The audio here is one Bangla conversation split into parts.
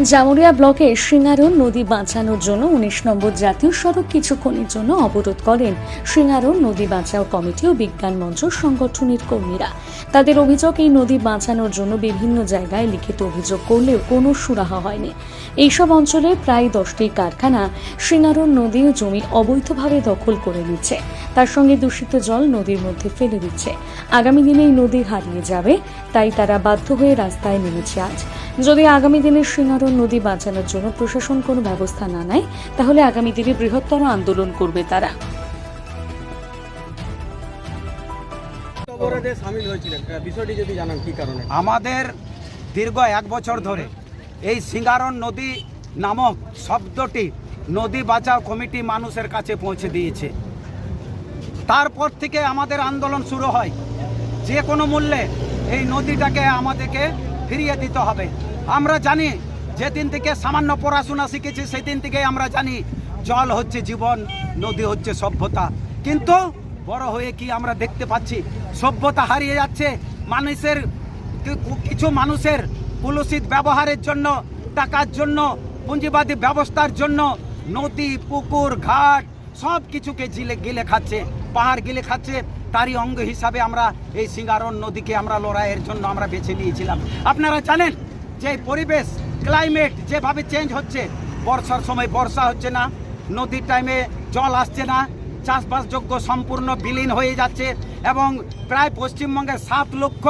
জামুরিয়া ব্লকে সিঙ্গারন নদী বাঁচানোর জন্য উনিশ নম্বর জাতীয় সড়ক কিছুক্ষণের জন্য অবরোধ করেন সিঙ্গারন নদী বাঁচাও কমিটি ও বিজ্ঞান মঞ্চ সংগঠনের কর্মীরা। তাদের অভিযোগ, এই নদী বাঁচানোর জন্য বিভিন্ন জায়গায় লিখিত অভিযোগ করলেও কোনো সুরাহা হয়নি। এইসব অঞ্চলে প্রায় দশটি কারখানা সিঙ্গারন নদী ও জমি অবৈধভাবে দখল করে নিচ্ছে। তার সঙ্গে দূষিত জল নদীর মধ্যে ফেলে দিচ্ছে। আগামী দিনে এই নদী হারিয়ে যাবে, তাই তারা বাধ্য হয়ে রাস্তায় নেমেছে আজ। যদি আগামী দিনে সিঙ্গারন নদী বাঁচানোর জন্য প্রশাসন কোনো ব্যবস্থা না নেয় তাহলে আগামী দিনে বৃহত্তর আন্দোলন করবে তারা। সামিল হয়েছিলেন। বিষয়টি যদি জানান কি কারণে? আমাদের দীর্ঘ এক বছর ধরে এই সিঙ্গারন নদী নামক শব্দটি নদী বাঁচাও কমিটি মানুষের কাছে পৌঁছে দিয়েছে। তারপর থেকে আমাদের আন্দোলন শুরু হয়। যে কোনো মূল্যে এই নদীটাকে আমাদেরকে ফিরিয়ে দিতে হবে। আমরা জানি, যেদিন থেকে সামান্য পড়াশোনা শিখেছি, সেদিন থেকে আমরা জানি, জল হচ্ছে জীবন, নদী হচ্ছে সভ্যতা। কিন্তু বড় হয়ে কি আমরা দেখতে পাচ্ছি, সভ্যতা হারিয়ে যাচ্ছে, মানুষের কিছু মানুষের কুলুষিত ব্যবহারের জন্য, টাকার জন্য, পুঁজিবাদী ব্যবস্থার জন্য, নদী, পুকুর, ঘাট সব কিছুকে জিলে গিলে খাচ্ছে, পাহাড় গিলে খাচ্ছে, তারই অঙ্গ হিসাবে আমরা এই সিঙ্গারন নদীকে আমরা লড়াইয়ের জন্য আমরা বেছে নিয়েছিলাম। আপনারা জানেন যে পরিবেশ ক্লাইমেট যেভাবে চেঞ্জ হচ্ছে, বর্ষার সময় বর্ষা হচ্ছে না, নদীর টাইমে জল আসছে না, চাষবাসযোগ্য সম্পূর্ণ বিলীন হয়ে যাচ্ছে এবং প্রায় পশ্চিমবঙ্গের সাত লক্ষ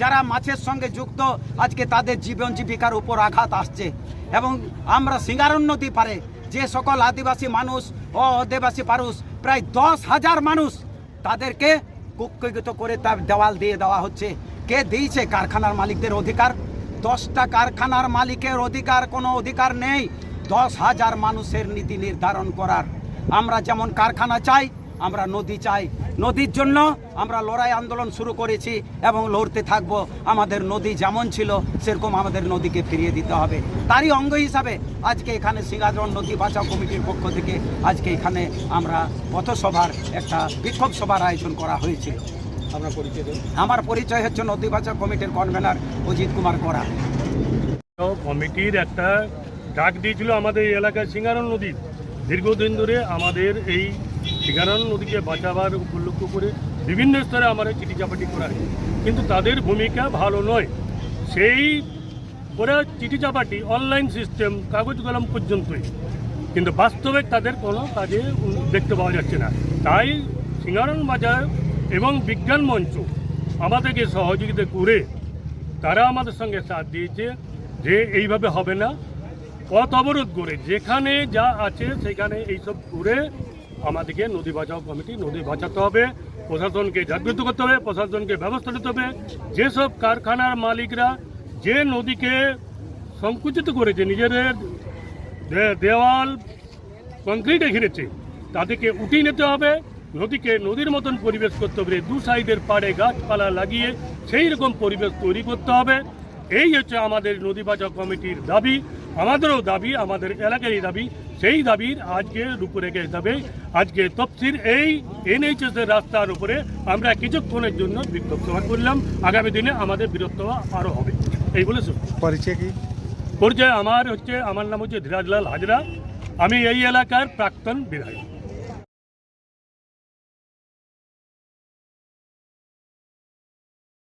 যারা মাছের সঙ্গে যুক্ত, আজকে তাদের জীবন জীবিকার উপর আঘাত আসছে। এবং আমরা সিঙ্গারন নদী পারে যে সকল আদিবাসী মানুষ ও আদিবাসী মানুষ প্রায় দশ হাজার মানুষ তাদেরকে কুক্ষিত করে তার দেওয়াল দিয়ে দেওয়া হচ্ছে। কে দিয়েছে কারখানার মালিকদের অধিকার? দশটা কারখানার মালিকের অধিকার, কোনো অধিকার নেই। দশ হাজার মানুষের নীতি নির্ধারণ করার। আমরা যেমন কারখানা চাই, আমরা নদী চাই। নদীর জন্য আমরা লড়াই আন্দোলন শুরু করেছি এবং লড়তে থাকব। আমাদের নদী যেমন ছিল, সেরকম আমাদের নদীকে ফিরিয়ে দিতে হবে। তারই অঙ্গ হিসাবে আজকে এখানে সিঙ্গাজন নদী বাঁচাও কমিটির পক্ষ থেকে আজকে এখানে আমরা পথসভার একটা বিক্ষোভ সভার আয়োজন করা হয়েছিল। আমার পরিচয় হচ্ছে নদী বাঁচাও কমিটির কনভেনার অজিত কুমার করা তো কমিটির একটা ডাক দিয়েছিল আমাদের এই এলাকায় সিঙ্গারন নদীর দীর্ঘদিন ধরে আমাদের এই সিঙ্গারন নদীকে বাঁচাবার উপলক্ষ করে বিভিন্ন স্তরে আমাদের চিঠি চাপাটি করা হয়। কিন্তু তাদের ভূমিকা ভালো নয়। সেই করে চিঠি চাপাটি অনলাইন সিস্টেম কাগজ কলম পর্যন্তই। কিন্তু বাস্তবে তাদের কোনো কাজে দেখতে পাওয়া যাচ্ছে না। তাই সিঙ্গারন বাজার এবং বিজ্ঞান মঞ্চ আমাদেরকে সহযোগিতা করে তারা আমাদের সঙ্গে সাথ দিয়েছে যে এইভাবে হবে না। পথ অবরোধ করে যেখানে যা আছে সেখানে এইসব করে আমাদেরকে নদী বাঁচাও কমিটি, নদী বাঁচাতে হবে, প্রশাসনকে জাগ্রত করতে হবে, প্রশাসনকে ব্যবস্থা নিতে হবে। যেসব কারখানার মালিকরা যে নদীকে সংকুচিত করেছে, নিজেদের দেওয়াল কংক্রিটে ঘিরেছে, তাদেরকে উঠিয়ে নিতে হবে। নদীকে নদীর মতন পরিবেশ করতে হবে। দু সাইডের পাড়ে গাছপালা লাগিয়ে সেই রকম পরিবেশ তৈরি করতে হবে। এই হচ্ছে আমাদের নদী বাঁচাও কমিটির দাবি। আমাদেরও দাবি আমাদের এলাকারই দাবি। সেই দাবির আজকে রূপরেখা হিসাবে আজকে তফসির এই এনএইচএস এর রাস্তার উপরে আমরা কিছুক্ষণের জন্য বিক্ষোভ সভা করলাম। আগামী দিনে আমাদের বীরত্ব আরও হবে। এই বলে পরিচয় কি? পরিচয় আমার হচ্ছে আমার নাম হচ্ছে ধীরাজলাল হাজরা। আমি এই এলাকার প্রাক্তন বিধায়ক।